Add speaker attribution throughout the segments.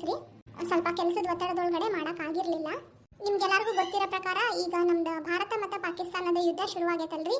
Speaker 1: ಕ್ಷಮಿಸ್ರಿ ಸ್ವಲ್ಪ ಕೆಲಸದ ಒತ್ತಡದೊಳಗಡೆ ಮಾಡೋಕ್ಕಾಗಿರಲಿಲ್ಲ ನಿಮ್ಗೆಲ್ಲರಿಗೂ ಗೊತ್ತಿರೋ ಪ್ರಕಾರ ಈಗ ನಮ್ದು ಭಾರತ ಮತ್ತು ಪಾಕಿಸ್ತಾನದ ಯುದ್ಧ ಶುರುವಾಗೈತಲ್ರಿ.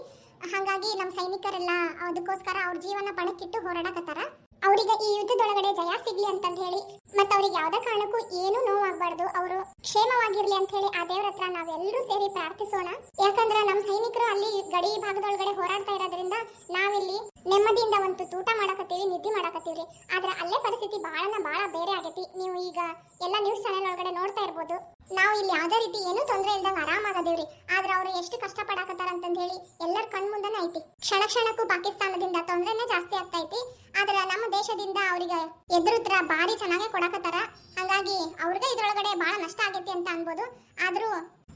Speaker 1: ಹಾಗಾಗಿ ನಮ್ಮ ಸೈನಿಕರೆಲ್ಲ ಅದಕ್ಕೋಸ್ಕರ ಅವ್ರ ಜೀವನ ಪಣಕ್ಕಿಟ್ಟು ಹೋರಾಡಕತ್ತಾರ. ಅವರಿಗೆ ಈ ಯುದ್ಧದೊಳಗಡೆ ಜಯ ಸಿಗ್ಲಿ ಅಂತಂದು ಹೇಳಿ. ಮತ್ತು ಅವ್ರಿಗೆ ಯಾವುದೇ ಕಾರಣಕ್ಕೂ ಏನೂ ನೋವಾಗಬಾರ್ದು. ಅವರು ಕ್ಷೇಮವಾಗಿರಲಿ ಅಂತ ಹೇಳಿ ಆ ದೇವ್ರ ಹತ್ರ ನಾವೆಲ್ಲರೂ ಸೇರಿ ಪ್ರಾರ್ಥಿಸೋಣ. ಯಾಕಂದ್ರೆ ನಮ್ಮ ಸೈನಿಕರು ಅಲ್ಲಿ ಗಡಿ ಭಾಗದೊಳಗಡೆ ಹೋರಾಡ್ತಾ ಇರೋದ್ರಿಂದ ನಾವಿಲ್ಲಿ ನೆಮ್ಮದಿಯಿಂದ ಒಂದು ಊಟ ಮಾಡಕತ್ತೀವಿ ನಿದ್ದೆ ಮಾಡಕತ್ತೀವ್ರಿ ಆದ್ರೆ ಅಲ್ಲೇ ಪರಿಸ್ಥಿತಿ ಬಹಳನ ಬಹಳ ಬೇರೆ ಆಗೈತಿ. ನೀವು ಈಗ ಎಲ್ಲ ನ್ಯೂಸ್ ಚಾನೆಲ್ ಒಳಗಡೆ ನೋಡ್ತಾ ಇರ್ಬೋದು. ನಾವು ಇಲ್ಲಿ ಯಾವುದೇ ರೀತಿ ಏನೂ ತೊಂದರೆ ಇಲ್ದಂಗೆ ಆರಾಮಾಗದೇವ್ರಿ ಆದ್ರೆ ಅವರು ಎಷ್ಟು ಕಷ್ಟ ಪಡಾಕತ್ತಾರ ಅಂತಂದ ಹೇಳಿ ಎಲ್ಲರ ಕಣ್ಮುಂದನೇ ಐತಿ. ಕ್ಷಣ ಕ್ಷಣಕ್ಕೂ ಪಾಕಿಸ್ತಾನದಿಂದ ತೊಂದರೆನೇ ಜಾಸ್ತಿ ಆಗ್ತೈತಿ. ಆದ್ರೆ ನಮ್ಮ ದೇಶದಿಂದ ಅವರಿಗೆ ಎದುರುತ್ರ ಭಾರಿ ಚೆನ್ನಾಗೆ ಕೊಡಕತ್ತಾರ. ಹಾಗಾಗಿ ಅವ್ರಿಗೆ ಇದ್ರೊಳಗಡೆ ಬಹಳ ನಷ್ಟ ಆಗೈತಿ ಅಂತ ಅನ್ಬೋದು. ಆದ್ರೂ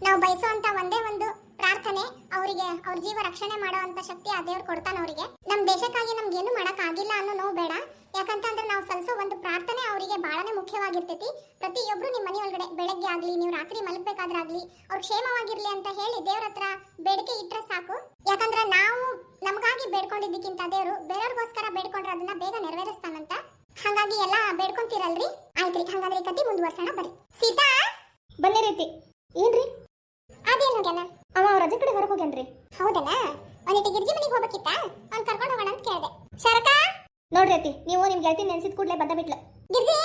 Speaker 1: ನಾವು ಬಯಸುವಂತ ಒಂದೇ ಒಂದು ಪ್ರಾರ್ಥನೆ ಅವರಿಗೆ ಅವ್ರ ಜೀವ ರಕ್ಷಣೆ ಮಾಡುವಂತ ಶಕ್ತಿ ಆ ದೇವ್ರು ಕೊಡ್ತಾನೆ ಅವರಿಗೆ. ನಮ್ಮ ದೇಶಕ್ಕಾಗಿ ನಮ್ಗೆ ಏನು ಮಾಡಕ್ ಆಗಿಲ್ಲ ಅನ್ನೋ ನೋವು ಬೇಡ. ಯಾಕಂತಂದ್ರೆ ನಾವು ಸಲ್ಲಿಸೋ ಒಂದು ಪ್ರಾರ್ಥನೆ ಅವರಿಗೆ ಬಹಳನೇ ಮುಖ್ಯವಾಗಿರ್ತೈತಿ. ಪ್ರತಿಯೊಬ್ರು ನಿಮ್ಮ ಮನೆ ಒಳಗಡೆ ಬೆಳಗ್ಗೆ ಆಗ್ಲಿ ನೀವು ರಾತ್ರಿ ಮಲಗಬೇಕಾದ್ರಾಗ್ಲಿ ಅವ್ರ ಕ್ಷೇಮವಾಗಿರ್ಲಿ ಅಂತ ಹೇಳಿ ದೇವ್ರ ಹತ್ರ ಬೇಡಿಕೆ ಇಟ್ರೆ ಸಾಕು. ಯಾಕಂದ್ರೆ ನಾವು ನಮಗಾಗಿ ಬೇಡ್ಕೊಂಡಿದ್ದಕ್ಕಿಂತ ದೇವ್ರು ಬೇರೆಯವ್ರಿಗೋಸ್ಕರ ಬೇಡ್ಕೊಂಡ್ರೆ ಅದನ್ನ ಬೇಗ ನೆರವೇರಿಸ್ತಾನಂತ. ಹಾಗಾಗಿ ಎಲ್ಲ ಬೇಡ್ಕೊಂತೀರಲ್ರಿ? ಆಯ್ತ್ರಿ ಹಾಗಾದ್ರೆ ಕತಿ ಮುಂದುವರ್ಸೋಣ ಬರ್ರಿ. ಸೀತಾ?
Speaker 2: ಬನ್ನಿ ರೀತಿ. ಏನ್ರಿ?
Speaker 1: ಅದೇನು
Speaker 2: ಅವ ರಜೆ ಕಡೆ ಹೊರಗೆ ಹೋಗ್ಯಾನ್ರಿ.
Speaker 1: ಹೌದಲ್ಲ ಅವನಿಗೆ ಗಿರ್ಜಿ ಮನೆಗೆ ಹೋಗ್ಬೇಕಿತ್ತ? ಅವ್ನ್ ಕರ್ಕೊಂಡು ಹೋಗೋಣ ಅಂತ ಕೇಳಿದೆ. ಶರಕ?
Speaker 2: ನೋಡ್ರಿ ಅತ್ತಿ ನೀವು ನಿಮ್ ಗೆಳತಿ ನೆನ್ಸಿದ ಕೂಡಲೇ ಬಂದ ಬಿಟ್ಲು.
Speaker 1: ಗಿರ್ಜಿ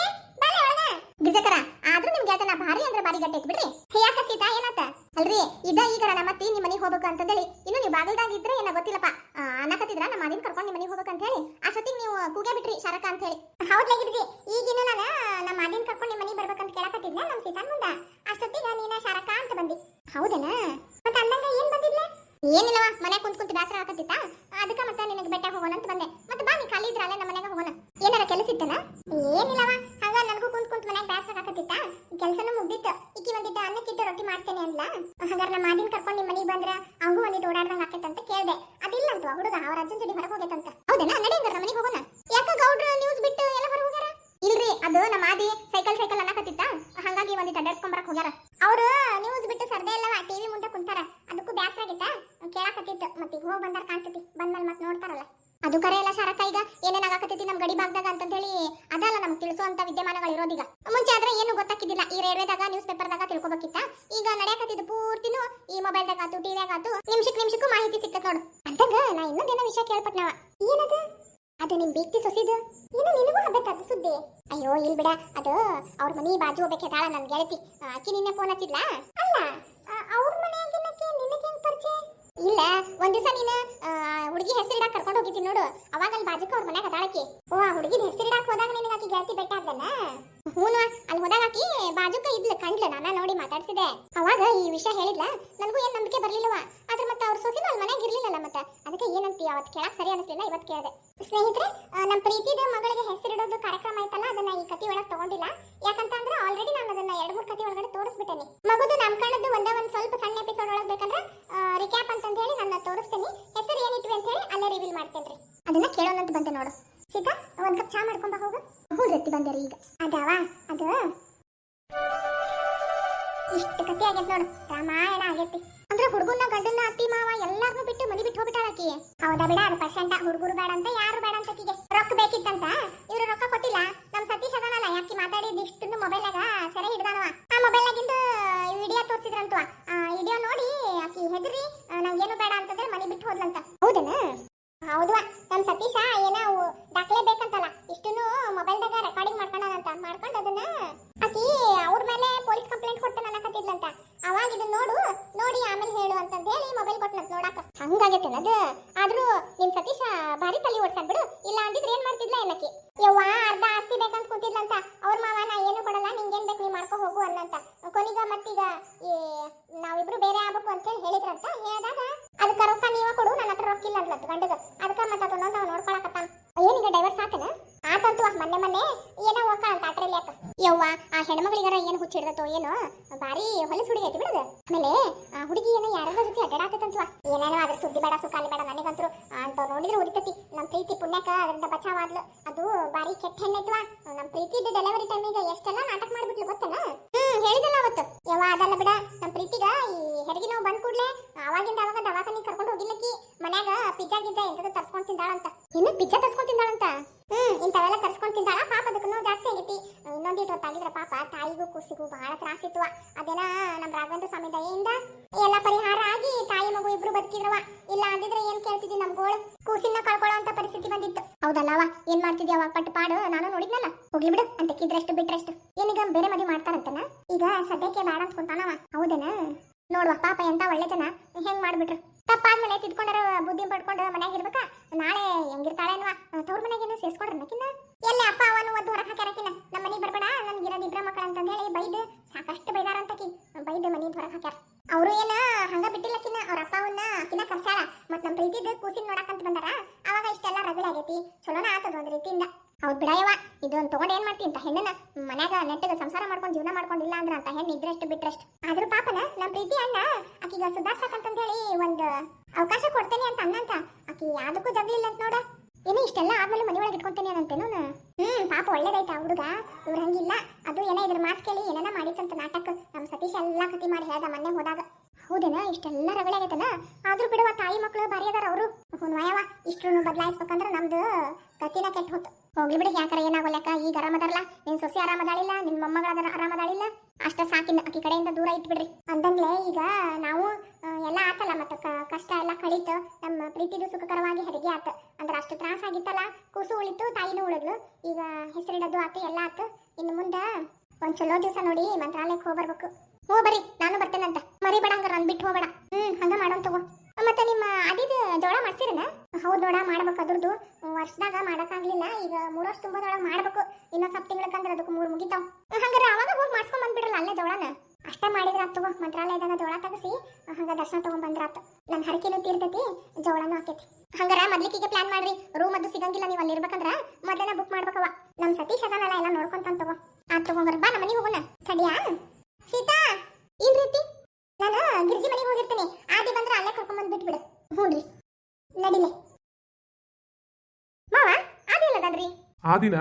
Speaker 1: ಬಾಲೆ ಒಳಗ. ಗಿರ್ಜಕರ ಆದ್ರೂ ನಿಮ್ ಗೆಳತನ ಭಾರಿ ಅಂದ್ರೆ ಭಾರಿ ಗಟ್ಟಿ ಬಿಡ್ರಿ. ಯಾಕ ಸೀತಾ ಏನಂತ? ಅಲ್ರಿ ಇದ ಈಗ ನಮ್ಮ ಅತ್ತಿ ನಿಮ್ ಮನೆಗೆ ಹೋಗ್ಬೇಕು ಅಂತಂದೇಳಿ ಇನ್ನು ನೀವು ಬಾಗಿಲ್ದಾಗ ಇದ್ರೆ ಏನ ಗೊತ್ತಿಲ್ಲಪ್ಪ ಆ, ಅನ್ನಕತ್ತಿದ್ರ ನಮ್ಮ ಮದಿನ ಕರ್ಕೊಂಡು ನಿಮ್ ಮನೆಗೆ ಹೋಗ್ಬೇಕು ಅಂತ ಹೇಳಿ ಅಷ್ಟೊತ್ತಿಗೆ ನೀವು ಕೂಗೆ ಬಿಟ್ರಿ ಶರಕ ಅಂತ ಹೇಳಿ ಹೌದ್ಲ ಗಿರ್ಜಿ ಈಗಿನ್ನು ನಾನು ನಮ್ಮ ಮದಿನ ಕರ್ಕೊಂಡು ನಿಮ್ ಮನೆಗೆ ಬರ್ಬೇಕಂತ ಕೇಳಕತ್ತಿದ್ನ ನಮ್ ಸೀತಾನ್ ಮುಂದ ಅಷ್ಟೊತ್ತಿಗೆ ನೀನ ಶರಕ ಅಂತ ಬಂದಿ ಹೌದೇನಾ ಮತ್ತೆ ಅಂದಂಗ ಏನ್ ಬಂದಿದ್ಲ ಏನಿಲ್ಲವ ಮನೆ ಕುಂತ್ ಕುಂತ್ ಬೇಸರ ಆಗತ್ತಿತ್ತ ಅದಕ್ಕ ಮತ್ತೆ ನಿನಗೆ ಬೆಟ್ಟ ಹೋಗೋಣ ಅಂತ ಬಂದೆ. ಮತ್ತೆ ಬಾ ನೀ ಖಾಲಿ ಇದ್ರಲ್ಲ ನಮ್ಮ ಮನೆಗೆ ಹೋಗೋಣ. ಏನಾರ ಕೆಲಸ ಇತ್ತನ? ಅದು ಕರೆ ಎಲ್ಲ ಸರಕ ಈಗ ಏನೇನ್ ಆಗಾಕತ್ತೈತಿ ನಮ್ ಗಡಿ ಭಾಗದಾಗ ಅಂತ ಹೇಳಿ ಅದಲ್ಲ ನಮ್ಗೆ ತಿಳಿಸುವಂತ ವಿದ್ಯಮಾನಗಳು ಇರೋದೀಗ ಮುಂಚೆ ಆದ್ರೆ ಏನು ಗೊತ್ತಾಕಿದ್ದಿಲ್ಲ. ಈ ರೇಡಿಯೋದಾಗ ನ್ಯೂಸ್ ಪೇಪರ್ದಾಗ ತಿಳ್ಕೊಬೇಕಿತ್ತ. ಈಗ ನಡೆಯಕತ್ತಿದ್ದು ಪೂರ್ತಿನೂ ಈ ಮೊಬೈಲ್ದಾಗ ಆತು ಟಿವಿಯಾಗ ಆತು. ನಿಮಿಷಕ್ ನಿಮಿಷಕ್ಕೂ ಮಾಹಿತಿ ಸಿಕ್ಕತ್ ನೋಡು. ಅಂದಾಗ ನಾ ಇನ್ನೊಂದೇನೋ ವಿಷಯ ಕೇಳ್ಪಟ್ನವ. ಏನದು? ಅದು ನಿಮ್ ಬೇಕ್ತಿ ಸೊಸಿದು? ಏನು ನಿನಗೂ ಹಬ್ಬತ್ತದ ಸುದ್ದಿ? ಅಯ್ಯೋ, ಇಲ್ ಬಿಡ. ಅದು ಅವ್ರ ಮನಿ ಬಾಜು ಹೋಗ್ಬೇಕು ತಾಳ ನನ್ ಗೆಳತಿ. ಅಕ್ಕಿ ನಿನ್ನೆ ಫೋನ್ ಹಚ್ಚಿದ್ಲಾ? ಅಲ್ಲ ಅವ್ರ ಮನೆಯಾಗಿನಕ್ಕೆ ನಿನಗೆ ಹೆಂಗ್ ಪರಿಚಯ? ಇಲ್ಲ, ಒಂದ್ ದಿವಸ ನೀನು ಹುಡುಗಿ ಹೆಸರಿಡಾಕ್ ಕರ್ಕೊಂಡು ಹೋಗಿದ್ದೀನಿ ನೋಡು. ಅವಾಗ ಅಲ್ಲಿ ಬಾಜುಕ ಅವ್ರ ಮನ್ಯಾಗ ಅದಾಳಕಿ. ಓ, ಆ ಹುಡುಗಿನ ಹೆಸರಿಡಾಕ್ ಹೋದಾಗ ನಿನಗೆ ಆಕಿ ಗೆಳತಿ ಬೆಟ್ಟ ಹೂನು ಅಲ್ಲಿ ಹೋದಾಗ ಆಕಿ ಬಾಜುಕ ಇದ್ಲು ಕಂಡ್ಲು ನಾನ ನೋಡಿ ಮಾತಾಡ್ಸಿದೆ. ಅವಾಗ ಈ ವಿಷಯ ಹೇಳಿದ್ಲ, ನನಗೂ ಏನ್ ನಂಬಿಕೆ ಬರಲಿಲ್ಲವಾ ಆದ್ರೆ ಮತ್ತೆ ಅವ್ರ ಸೊಸಿನ ಅಲ್ಲಿ ಮನೆಗೆ ಇರ್ಲಿಲ್ಲಲ್ಲ ಮತ್ತೆ. ಅದಕ್ಕೆ ಏನಂತ ಅವತ್ತು ಕೇಳಕ್ ಸರಿ ಅನಿಸ್ಲಿಲ್ಲ ಇವತ್ತು ಕೇಳಿದೆ. ಸ್ನೇಹಿತರೆ ನಮ್ಮ ಪ್ರೀತಿದ ಮಗಳಿಗೆ ಹೆಸರಿಡೋದು ಕಾರ್ಯಕ್ರಮ ಐತಲ್ಲ, ಅದನ್ನ ಈ ಕತಿ ಒಳಗೆ ತಗೊಂಡಿಲ್ಲ. ಯಾಕಂತಂದ್ರೆ ಆಲ್ರೆಡಿ ನಾನು ಅದನ್ನ ಎರಡು ಮೂರು ಕತಿ ಒಳಗಡೆ ತೋರಿಸ್ಬಿಟ್ಟೇನಿ. ಮಗುದು ನಾಮಕರಣದ್ದು ಒಂದೇ ಒಂದು ಸ್ವಲ್ಪ ಸಣ್ಣ ಎಪಿಸೋಡ್ ಒಳಗೆ ಬೇಕಂದ್ರೆ ರಿಕ್ಯಾಪ್ ಅಂತ ಹೇಳಿ ನಾನು ತೋರಿಸ್ತೀನಿ. ಹೆಸರು ಏನಿಟ್ವಿ ಅಂತ ಹೇಳಿ ಅಲ್ಲೇ ರಿವೀಲ್ ಮಾಡ್ತೇನೆ ಅದನ್ನ ಕೇಳೋಣಂತ ಬಂದೆ ನೋಡು. ಸೀತಾ ಒಂದ್ ಕಪ್ ಚಾ ಮಾಡ್ಕೊಂಬ ಹೋಗು. ಹ್ಞೂ ರೊಟ್ಟಿ ಬಂದೆ ರೀ ಈಗ. ಅದಾವ? ಅದು. ಇಷ್ಟು ಕತೆ ಆಗೈತೆ ನೋಡು, ರಾಮಾಯಣ ಆಗೈತಿ. ಅಂದ್ರೆ ಹುಡುಗನ ಗಂಡನ ಅತ್ತಿ, ಮಾವ ಎಲ್ಲಾರ್ನು ಬಿಟ್ಟು ಮನಿ ಬಿಟ್ಟು ಹೋಗ್ಬಿಟ್ಟಾಳ ಆಕಿ. ಹೌದಾ ಬಿಡ, ಅದು ಪರ್ಸೆಂಟ್ ಹುಡುಗರು ಬೇಡ ಅಂತ, ಯಾರು ಬೇಡ ಅಂತ ಆಕಿಗೆ. ರೊಕ್ಕ ಬೇಕಿತ್ತಂತ? ಇವ್ರು ರೊಕ್ಕ ಕೊಟ್ಟಿಲ್ಲ. ನಮ್ ಸತೀಶ್ ಅದಾನಲ್ಲ, ಯಾಕೆ ಮಾತಾಡಿದ ಇಷ್ಟು ಮೊಬೈಲ್ನಾಗ ಸೆರೆ ಹಿಡ್ದಾನವ. ಆ ಮೊಬೈಲ್ನಾಗಿಂದು ವಿಡಿಯೋ ತೋರಿಸಿದ್ರಂತವ. ವಿಡಿಯೋ ನೋಡಿ ಆಕಿ ಹೆದರಿ ನಂಗೇನು ಬೇಡ ಅಂತಂದ್ರೆ ಮನಿ ಬಿಟ್ಟು ಹೋದ್ಲಂತ. ಹೌದನ? ಹೌದು ನಮ್ಮ ಸತೀಶ ಏನೋ ದಾಖಲೆ ಬೇಕಂತಲ್ಲ, ಇಷ್ಟನ್ನು ಮೊಬೈಲ್ದಾಗ ರೆಕಾರ್ಡಿಂಗ್ ಮಾಡ್ಕೊಂಡಾನಂತ. ಮಾಡ್ಕೊಂಡು ಅದನ್ನ ಆಕಿ ಅವ್ರ ಮೇಲೆ ಪೊಲೀಸ್ ಕಂಪ್ಲೇಂಟ್ ಕೊಡ್ತಾನ ಅನ್ನಕತ್ತಿದ್ಲಂತ. ಅವಾಗ ಇದನ್ನ ನೋಡು, ನೋಡಿ ಆಮೇಲೆ ಹೇಳು ಅಂತಂದ ಹೇಳಿ ಮೊಬೈಲ್ ಕೊಟ್ಟನಂತ ನೋಡಾಕ. ಹಂಗಾಗೈತೆ ಅದು ಆದ್ರೂ ನಿಮ್ ಸತೀಶ ಭಾರಿ ತಲೆ ಓಡ್ಸಾನ್ ಬಿಡು ಇಲ್ಲ ಅಂದಿದ್ರೆ ಏನ್ ಮಾಡ್ತಿದ್ಲ ಏನಕ್ಕೆ ಯವ್ವ ಅರ್ಧ ಆಸ್ತಿ ಬೇಕಂತ ಕುಂತಿದ್ಲಂತ ಅವ್ರ ಮಾವ ನಾ ಏನು ಕೊಡಲ್ಲ ನಿಂಗೇನ್ ಬೇಕು ನೀ ಮಾಡ್ಕೊ ಹೋಗು ಅನ್ನಂತ ಕೊನಿಗ ಮತ್ತೀಗ ಈ ನಾವಿಬ್ರು ಬೇರೆ ಆಗ್ಬೇಕು ಅಂತ ಹೇಳಿ ಹೇಳಿದ್ರಂತ ಹೇಳಿದಾಗ ಅದಕ್ಕ ರೊಕ್ಕ ನೀವ ಕೊಡು ನನ್ನ ಹತ್ರ ರೊಕ್ಕ ಇಲ್ಲ ಅಂದ್ಲಂತ ಗಂಡಗ ಅದಕ್ಕ ಮತ್ತೆ ಅದನ್ನೊಂದು ಅವ ನೋಡ್ಕೊಳಕತ್ತಾನ ಏನೀಗ ಡೈವರ್ಸ್ ಆತನ ಆತಂತು ಮೊನ್ನೆ ಮೊನ್ನೆ ಏನೋ ಹೋಗ ಅಂತ ಅಟ್ರಲ್ಲಿ ಯಾಕ ಯವ್ವ, ಆ ಹೆಣ್ಮಗಳಿಗಾರ ಏನು ಹುಚ್ಚಿಡ್ದತ್ತೋ ಏನೋ? ಬಾರಿ ಹೊಲಸು ಹುಡುಗಿ ಐತಿ ಬಿಡದು. ಆಮೇಲೆ, ಆ ಹುಡುಗಿ ಏನೋ ಯಾರ ಜೊತೆ ಅಡ್ಡಾಡತ್ತಂತವ ಏನೇನೋ ಅದ್ರ ಸುದ್ದಿ ಬೇಡ ಸುಖಾಲಿ ಬೇಡ ನನಗಂತರು ಅಂತ ನೋಡಿದ್ರೆ ಉರಿತತಿ. ನಮ್ ಪ್ರೀತಿ ಪುಣ್ಯಕ ಅದರಿಂದ ಬಚಾವಾದ್ಲು ಅದು ಬಾರಿ ಕೆಟ್ಟ ಹೆಣ್ಣೈತ್ವ ನಮ್ ಪ್ರೀತಿ ಡೆಲಿವರಿ ಟೈಮಿಗೆ ಎಷ್ಟೆಲ್ಲ ನಾಟಕ ಮಾಡ್ಬಿಟ್ಲು ಗೊತ್ತನ? ಹ್ಮ್ ಹೇಳಿದಲ್ಲ ಅವತ್ತು. ಯವ್ವ, ಅದಲ್ಲ ಬಿಡ. ನಮ್ ಪ್ರೀತಿಗ ಈ ಹೆರಿಗೆ ನಾವು ಬಂದ್ ಕೂಡ್ಲೆ ಅವಾಗಿಂದ ಅವಾಗ ದವಾಖಾನಿಗೆ ಕರ್ಕೊಂಡು ಹೋಗಿಲ್ಲಕ್ಕಿ ಮನ್ಯಾಗ ಪಿಜ್ಜಾ ಗಿಜ್ಜಾ ಎಂತದ ತರ್ಸ್ಕೊಂಡ್ ತಿಂದಾಳಂತ. ಇನ್ನು ಪಿಜ್ಜಾ ತರ್ಸ್ಕೊಂಡ್ ತಿಂದಾಳಂತ? ಹ್ಮ್, ಇಂಥವೆಲ್ಲ ತರ್ಸ್ಕೊಂಡ್ ತಿಂದಾಳ, ಪಾಪ ಅದಕ್ಕೂ ಜಾಸ್ತಿ ಆಗೈತಿ. ಇನ್ನೊಂದಿಟ್ಟು ಹೊತ್ತಾಗಿದ್ರ ಪಾಪ ತಾಯಿಗೂ ಕೂಸಿಗೂ ಬಹಳ ತ್ರಾಸಿತ್ತು ಅದೇನ ನಮ್ ರಾಘವೇಂದ್ರ ಸ್ವಾಮಿ ದಯೆಯಿಂದ ಎಲ್ಲ ಪರಿಹಾರ ಆಗಿ ತಾಯಿ ಮಗು ಇಬ್ರು ಬದುಕಿದ್ರವ. ಇಲ್ಲ ಅಂದಿದ್ರೆ ಏನ್ ಕೇಳ್ತಿದ್ವಿ ನಮ್ ಗೋಳು ಕೂಸಿನ ಕಳ್ಕೊಳ್ಳೋ ಅಂತ ಪರಿಸ್ಥಿತಿ ಬಂದಿತ್ತು. ಹೌದಲ್ಲವ, ಏನ್ ಮಾಡ್ತಿದ್ಯ ಅವಾಗ ಪಟ್ಟು ಪಾಡು, ನಾನು ನೋಡಿದ್ನಲ್ಲ. ಹೋಗ್ಲಿ ಬಿಡು, ಅಂತ ಕಿದ್ರಷ್ಟು ಬಿಟ್ರಷ್ಟು. ಏನೀಗ ಬೇರೆ ಮದುವೆ ಮಾಡ್ತಾರಂತನ? ಈಗ ಸದ್ಯಕ್ಕೆ ಬೇಡ ಅಂತ ಕುಂತಾನವ ಹೌದೇನ? ನೋಡುವ, ಪಾಪ ಎಂತ ಒಳ್ಳೆ ಜನ, ಹೆಂಗ್ ಮಾಡ್ಬಿಟ್ರು? ತಪ್ಪಾದ್ಮೇಲೆ ತಿದ್ಕೊಂಡಾರ ಬುದ್ಧಿ ಪಡ್ಕೊಂಡು ಮನ್ಯಾಗ ಇರ್ಬೇಕಾ? ನಾಳೆ ಹೆಂಗಿರ್ತಾಳೆ ಅನ್ವಾ ತವ್ರ ಮನೆಗೇನು ಸೇರ್ಸ್ಕೊಡ್ರ ನಕಿನ್ನ ಎಲ್ಲ ಅಪ್ಪ ಅವನು ಒಂದು ಹೊರಗೆ ಹಾಕ್ಯಾರಕಿನ ನಮ್ಮ ಮನೆಗೆ ಬರಬೇಡ, ನನ್ಗೆ ಇರೋದು ಇಬ್ಬರ ಮಕ್ಕಳು ಅಂತ ಹೇಳಿ ಬೈದು ಸಾಕಷ್ಟು ಬೈದಾರಂತಕಿ ಬೈದು ಮನೆ ಹೊರಗೆ ಹಾಕ್ಯಾರ. ಅವರು ಏನ ಹಂಗ ಬಿಟ್ಟಿಲ್ಲಕಿನ ಅವ್ರ ಅಪ್ಪ ಅವನ್ನ ಆಕಿನ ಕರ್ಸಾಳ ಮತ್ತೆ ನಮ್ಮ ಪ್ರೀತಿದ ಕೂಸಿನ ನೋಡಕಂತ ಬಂದಾರ. ಅವಾಗ ಇಷ್ಟೆಲ್ಲ ರಗಳೆ ಆಗೈತಿ. ಚಲೋನ ಆತದ ಒಂದ್ ರೀತಿಯಿಂದ. ಹೌದ್ ಬಿಡಾಯವ ಇದೊಂದು ತಗೊಂಡ್ ಏನ್ ಮಾಡ್ತೀನಿ ಅಂತ ಹೆಣ್ಣನ ಮನ್ಯಾಗ ನೆಟ್ಟದ ಸಂಸಾರ ಮಾಡ್ಕೊಂಡು ಜೀವನ ಮಾಡ್ಕೊಂಡಿಲ್ಲ ಅಂದ್ರ ಅಂತ ಹೆಣ್ಣು ಇದ್ರಷ್ಟು ಬಿಟ್ರಷ್ಟು. ಆದ್ರೂ ಪಾಪನ ನಮ್ ಪ್ರೀತಿ ಅಣ್ಣ, ಆಕಿಗ ಸುಧಾರ್ಸಕಂತ ಹೇಳಿ ಒಂದ್ ಅವಕಾಶ ಕೊಡ್ತೇನೆ ಅಂತ ಅನ್ನಂತ ಆಕಿ ಯಾವ್ದಕ್ಕೂ ಜಗ್ಲಿಲ್ಲ ಅಂತ ನೋಡ. ಏನು ಇಷ್ಟೆಲ್ಲ ಆದ್ಮೇಲೆ ಮನೆ ಒಳಗೆ ಇಟ್ಕೊಂತೇನೆ ಅಂತೇನು ಹ್ಮ್, ಪಾಪ ಒಳ್ಳೇದೈತ ಹುಡುಗ? ಇವ್ರ ಹಂಗಿಲ್ಲ. ಅದು ಏನೋ ಇದ್ರ ಮಾತು ಕೇಳಿ ಏನೇನ ಮಾಡಿತ್ತಂತ ನಾಟಕ. ನಮ್ ಸತೀಶ್ ಎಲ್ಲಾ ಕತಿ ಮಾಡಿ ಹೇಳ್ದ ಮೊನ್ನೆ ಹೋದಾಗ. ಹೌದೇನ, ಇಷ್ಟೆಲ್ಲ ರಗಳೆ ಆಗೈತನ? ಆದ್ರೂ ಬಿಡುವ ತಾಯಿ ಮಕ್ಕಳು ಬಾರಿ ಅದಾರ ಅವರು. ಹುನ್ವಯವ ಇಷ್ಟ್ರು ಬದಲಾಯಿಸ್ಬೇಕಂದ್ರೆ ನಮ್ದು ಕತಿನ ಕೆಟ್ಟ ಹೋತು. ಹೋಗ್ಲಿ ಬಿಡಿ, ಯಾಕಾರ ಏನಾಗೋಲ್ಲಕ್ಕ ಈಗ ಆರಾಮದಾರಲ್ಲ? ನಿನ್ ಸೊಸೆ ಆರಾಮದಾಳಿಲ್ಲ, ನಿನ್ ಮೊಮ್ಮಗಳ ಆರಾಮದಾಳಿಲ್ಲ? ಅಷ್ಟ ಸಾಕಿನ ಆಕಿ ಕಡೆಯಿಂದ ದೂರ ಇಟ್ಬಿಡ್ರಿ. ಅಂದಂಗ್ಲೆ ಈಗ ನಾವು ಎಲ್ಲಾ ಆತಲ್ಲ ಮತ್ತ ಕಷ್ಟ ಎಲ್ಲ ಕಳೀತು. ನಮ್ಮ ಪ್ರೀತಿದು ಸುಖಕರವಾಗಿ ಹೆರಿಗೆ ಆತ. ಅಂದ್ರೆ ಅಷ್ಟು ತ್ರಾಸ ಆಗಿತ್ತಲ್ಲ, ಕೂಸು ಉಳಿತು, ತಾಯಿನೂ ಉಳಿದ್ಲು. ಈಗ ಹೆಸರಿಡೋದು ಆತು, ಎಲ್ಲ ಆತು. ಇನ್ನು ಮುಂದೆ ಒಂದ್ ಚಲೋ ದಿವಸ ನೋಡಿ ಮಂತ್ರಾಲಯಕ್ಕೆ ಹೋಗ್ಬರ್ಬೇಕು. ಹೋ ಬರ್ರಿ ನಾನು ಬರ್ತೇನಂತ. ಮರಿಬೇಡ ಹಂಗಾರ ನನ್ ಬಿಟ್ಟು ಹೋಗ್ಬೇಡ. ಹ್ಮ್, ಹಂಗ ಮಾಡೋಣ ತಗೋ. ಮತ್ತೆ ನಿಮ್ಮ ಅದಿದ ಜೋಳ ಮಾಡ್ತೀರನ ಹೌದ್ ನೋಡ, ಮಾಡ್ಬೇಕು ಅದ್ರದ್ದು ವರ್ಷದಾಗ ಮಾಡಕ್ಕಾಗ್ಲಿಲ್ಲ. ಈಗ ಮೂರ್ ವರ್ಷ ತುಂಬದೊಳಗ ಮಾಡ್ಬೇಕು. ಇನ್ನೊಂದ್ ಸ್ವಲ್ಪ ತಿಂಗಳಕ್ಕಂದ್ರೆ ಅದಕ್ಕೆ ಮೂರು ಮುಗಿತಾವ್. ಹಂಗಾರ ಅವಾಗ ಹೋಗಿ ಮಾಡ್ಸ್ಕೊಂಡ್ ಬಂದ್ಬಿಡ್ರಲ್ಲ ಅಲ್ಲೇ ಜೋಳನ? ಅಷ್ಟ ಮಾಡಿದ್ರೆ ಆತ್ ತಗೋ ಮಂತ್ರಾಲಯದಾಗ ಜೋಳ ತಗಸಿ ಹಂಗ ದರ್ಶನ ತಗೊಂಡ್ ಬಂದ್ರಾತ ನನ್ ಹರಕೆನೂ ತೀರ್ತೈತಿ, ಜೋಳನೂ ಆಕೈತಿ. ಹಂಗಾರ ಮೊದ್ಲಿಕ್ಕೆ ಪ್ಲಾನ್ ಮಾಡ್ರಿ. ರೂಮ್ ಅದು ಸಿಗಂಗಿಲ್ಲ, ನೀವು ಅಲ್ಲಿ ಇರ್ಬೇಕಂದ್ರ ಮೊದಲೇ ಬುಕ್ ಮಾಡ್ಬೇಕವ ನಮ್ ಸತೀಶ್ ಅದಾನಲ್ಲ, ಎಲ್ಲ ನೋಡ್ಕೊಂತಾನ ತಗೋ. ಆತ್ ತಗೊಂಬರ್ ಬಾ ನಮ್ಮ ಹೋಗೋಣ. ಸಡಿಯಾ ಸೀತಾ? ಏನ್ ರೀತಿ ನಾನು ಗಿರ್ಜಿ ಮನೆಗೆ ಹೋಗಿರ್ತೀನಿ ಆದಿ ಬಂದ್ರೆ ಅಲ್ಲೇ ಕರ್ಕೊಂಡ್ ಬಂದ್ ಬಿಟ್ಬಿಡು ಹ್ಞೂನ್ರಿ ನಡಿಲೆ ಮಾವ ಆದಿ ಅಲ್ಲದನ್ರಿ
Speaker 3: ಆ ದಿನ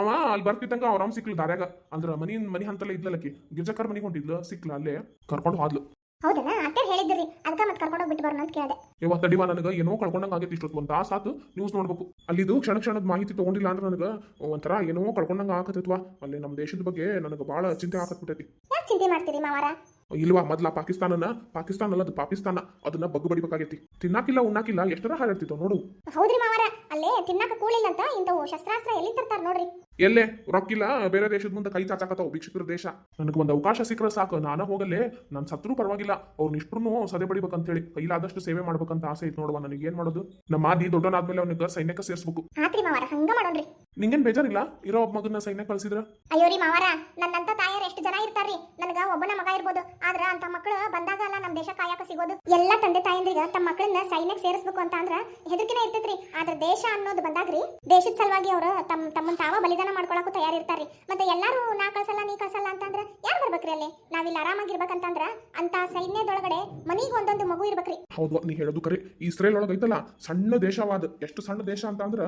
Speaker 3: ಅವ ಅಲ್ಲಿ ಬರ್ತಿದ್ದಂಗ ಅವ್ರ ಅಮ್ಮ ಸಿಕ್ಲು ದಾರ್ಯಾಗ. ಅಂದ್ರ ಮನಿ ಮನಿ ಹಂತಲ್ಲ ಇದ್ಲಲ್ಲಕಿ ಗಿರ್ಜಕರ್ ಮನಿಗೆ ಹೊಂಟಿದ್ಲು ಸಿಕ್ಲ ಅಲ್ಲೇ ಕರ್ಕೊಂಡು ಹೋದ್ಲು.
Speaker 1: ಹೌದನ? ಅತ್ತೆ ಹೇಳಿದ್ರಿ. ಅದಕ್ಕೆ ಮತ್ತೆ ಕರ್ಕೊಂಡು ಬಿಟ್ಟು ಬರೋಣ ಅಂತ ಕೇಳಿದೆ.
Speaker 3: ತಡಿವ ನನಗೆ. ಏನೋ ಕಳ್ಕೊಂಡಂಗ ಆಗೈತಿ ಇಷ್ಟೊತ್ತು ಒಂದು ತಾಸು ಆತು ನ್ಯೂಸ್ ನೋಡ್ಬೇಕು. ಅಲ್ಲಿದು ಕ್ಷಣ ಕ್ಷಣದ ಮಾಹಿತಿ ತಗೊಂಡಿಲ್ಲ ಅಂದ್ರೆ ನನಗೆ ಒಂಥರ ಏನೋ ಕಳ್ಕೊಂಡಂಗ ಆಗತ್ತಿತ್ವಾ ಅಲ್ಲಿ ನಮ್ಮ ದೇಶದ ಬಗ್ಗೆ ನನಗೆ ಭಾಳ ಚಿಂತೆ ಆಗತ್ಬಿಟ್ಟೈತಿ
Speaker 1: ಯಾಕೆ ಚಿಂತೆ ಮಾಡ್ತೀರಿ ಮಾವಾರ?
Speaker 3: ಇಲ್ವಾ? ಮೊದ್ಲ ಪಾಕಿಸ್ತಾನನ ಪಾಕಿಸ್ತಾನ ಅಲ್ಲ ಅದು ಪಾಕಿಸ್ತಾನ. ಅದನ್ನ ಬಗ್ಗು ಬಡಿಬೇಕಾಗೈತಿ. ತಿನ್ನಾಕಿಲ್ಲ ಉಣ್ಣಾಕಿಲ್ಲ ಎಷ್ಟರ ಹಾರಾಡ್ತಿತ್ತು ನೋಡು.
Speaker 1: ಹೌದ್ರಿ ಮಾವರ ಅಲ್ಲೇ ತಿನ್ನಾಕ ಕೂಳಿಲ್ಲ ಅಂತ ಇಂಥವು ಶಸ್ತ್ರಾಸ್ತ್ರ ಎಲ್ಲಿ ತರ್ತಾರ ನೋಡ್ರಿ.
Speaker 3: ಎಲ್ಲೇ? ರೊಕ್ಕಿಲ್ಲ ಬೇರೆ ದೇಶದ ಮುಂದೆ ಕೈ ಚಾಚಾಕತ್ತಾವ ಭಿಕ್ಷಕರ ದೇಶ. ನನಗೆ ಒಂದು ಅವಕಾಶ ಸಿಕ್ಕರೆ ಸಾಕು ನಾನ ಹೋಗಲ್ಲೇ. ನನ್ನ ಸತ್ರು ಪರವಾಗಿಲ್ಲ ಅವ್ರನ್ನ ಇಷ್ಟ್ರು ಸದೆ ಬಡಿಬೇಕಂತೇಳಿ. ಕೈಲಾದಷ್ಟು ಸೇವೆ ಮಾಡ್ಬೇಕಂತ ಆಸೆ ಐತೆ ನೋಡುವ ನನಗೆ ಏನ್ ಮಾಡೋದು? ನಮ್ಮ ಮಾದಿ ದೊಡ್ಡನಾದ್ಮೇಲೆ ಅವನಿಗೆ ಸೈನ್ಯಕ್ಕೆ ಸೇರಿಸ್ಬೇಕು.
Speaker 1: ಆತ್ರಿ ಮಾವಾರ ಹಂಗ ಮಾಡೋಣ್ರಿ.
Speaker 3: ನಿಂಗೇನ್ ಬೇಜಾರಿಲ್ಲ? ಇರೋ ಒಬ್ಬ ಮಗನ ಸೈನ್ಯ ಕಳ್ಸಿದ್ರ?
Speaker 1: ಅಯ್ಯೋ ರೀ ಮಾವಾರ ನನ್ನಂತ ತಾಯರ್ ಎಷ್ಟು ಜನ ಇರ್ತಾರ್ರಿ ನನಗ ಒಬ್ಬನ ಮಗ ಇರ್ಬೋದು. ಆದ್ರ ಅಂತ ಮಕ್ಕಳು ಬಂದಾಗ ಅಲ್ಲ ನಮ್ಮ ದೇಶ ಕಾಯಕ ಸಿಗೋದು. ಎಲ್ಲ ತಂದೆ ತಾಯಂದ್ರಿಗ ತಮ್ಮ ಮಕ್ಕಳನ್ನ ಸೈನ್ಯಕ್ಕೆ ಸೇರಿಸ್ಬೇಕು ಅಂತ ಅಂದ್ರ ಹೆದರ್ಕಿನ ಇರ್ತೈತ್ರಿ ಆದ್ರ ದೇಶ ಅನ್ನೋದು ಬಂದಾಗ್ರಿ ದೇಶದ ಸಲುವಾಗಿ ಅವರು ತಮ್ಮ ತಮ್ಮ ತಾವ ಬಲಿದಾನ ಮಾಡ್ಕೊಳಕ್ಕೂ ತಯಾರಿರ್ತಾರ್ರಿ ಮತ್ತೆ ಎಲ್ಲಾರು ನಾ ಕಳ್ಸಲ್ಲ ನೀ ಕಳ್ಸಲ್ಲ ಅಂತಂದ್ರ ಯಾರು ಬರ್ಬೇಕ್ರಿ ಅಲ್ಲಿ? ನಾವಿಲ್ಲಿ ಆರಾಮಾಗಿರ್ಬೇಕಂತಂದ್ರ ಅಂತ ಸೈನ್ಯದೊಳಗಡೆ ಮನಿಗೆ ಒಂದೊಂದು ಮಗು ಇರ್ಬೇಕ್ರಿ.
Speaker 3: ಹೌದು ನೀ ಹೇಳೋದು ಕರೆ. ಇಸ್ರೇಲ್ ಒಳಗೈತಲ್ಲ ಸಣ್ಣ ದೇಶವಾದ. ಎಷ್ಟು ಸಣ್ಣ ದೇಶ ಅಂತ ಅಂದ್ರ